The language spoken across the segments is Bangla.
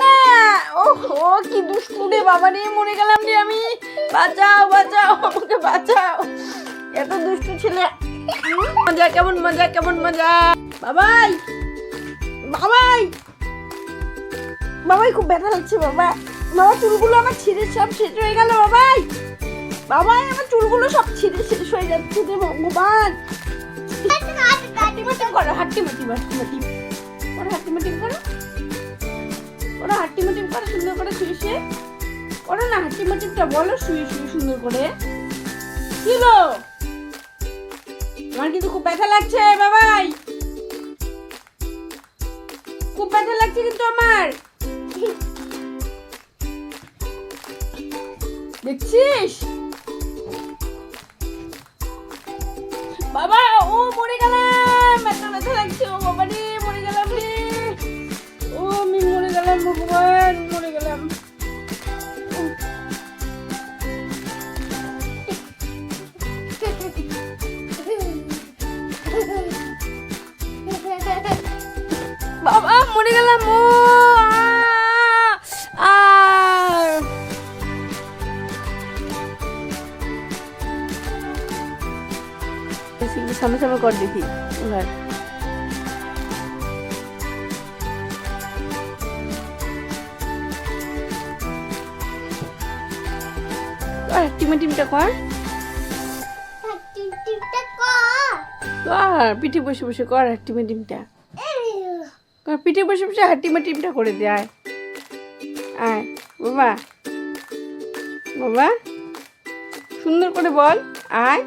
না ওহো কি দুষ্টু রে বাবা রে মরে গেলাম রে আমি। বাঁচাও বাঁচাও আমাকে বাঁচাও। এত দুষ্টু ছেলে। মজা কেমন মজা কেমন মজা। বাবাই বাবাই। বাবাই খুব ব্যথা লাগছে বাবা। বাবা চুলগুলো আমার ছিঁড়ে সব শেষ হয়ে গেল বাবাই। বাবাই আমার চুলগুলো সব ছিঁড়ে শেষ হয়ে যাচ্ছে রে ভগবান। হাট্টি মাটিম করো হাট্টি মাটিম হাট্টি মাটিম করো হাট্টি মাটিম করো। ওরা হাট্টি মাটিম করে, সুন্দর করে শুয়ে শুয়ে। করো না হাট্টি মাটিমটা বলো, শুয়ে শুয়ে সুন্দর করে। গো আমার কিন্তু খুব ব্যথা লাগছে, বাবাই। খুব ব্যথা লাগছে কিন্তু আমার। দেখছিস? বাবা, ও মরে গেলাম মরে গেলাম ও। সামনে সামনে কর দেখি এবার। কর টিমে টিমটা কর। টিপটা কর। কর পিঠে বসে বসে কর টিমে টিমটা। পিঠে বসে বসে হাটিমে টিমটা করে দে আয়। আয় বাবা। বাবা সুন্দর করে বল আয়।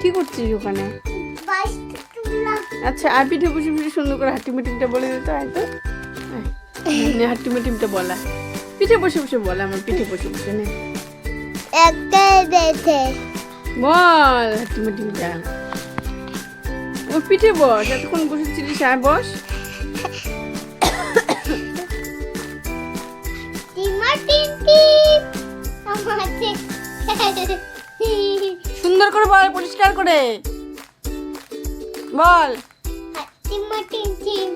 কি করছিস ওখানে? আচ্ছা আর পিঠে বসে বসে সুন্দর করে হাট্টি মিটিমটা বলে দিত আয় তো। আয়। নে হাট্টি মিটিমটা বলা পিঠে বসে বসে বল আমার পিঠে বসে বসে নে। বল হাট্টি মিটিমটা ও পিঠে বস এতক্ষণ বসেছিলিস আয় বস সুন্দর করে বল পরিষ্কার করে বল টিমা টিম টিম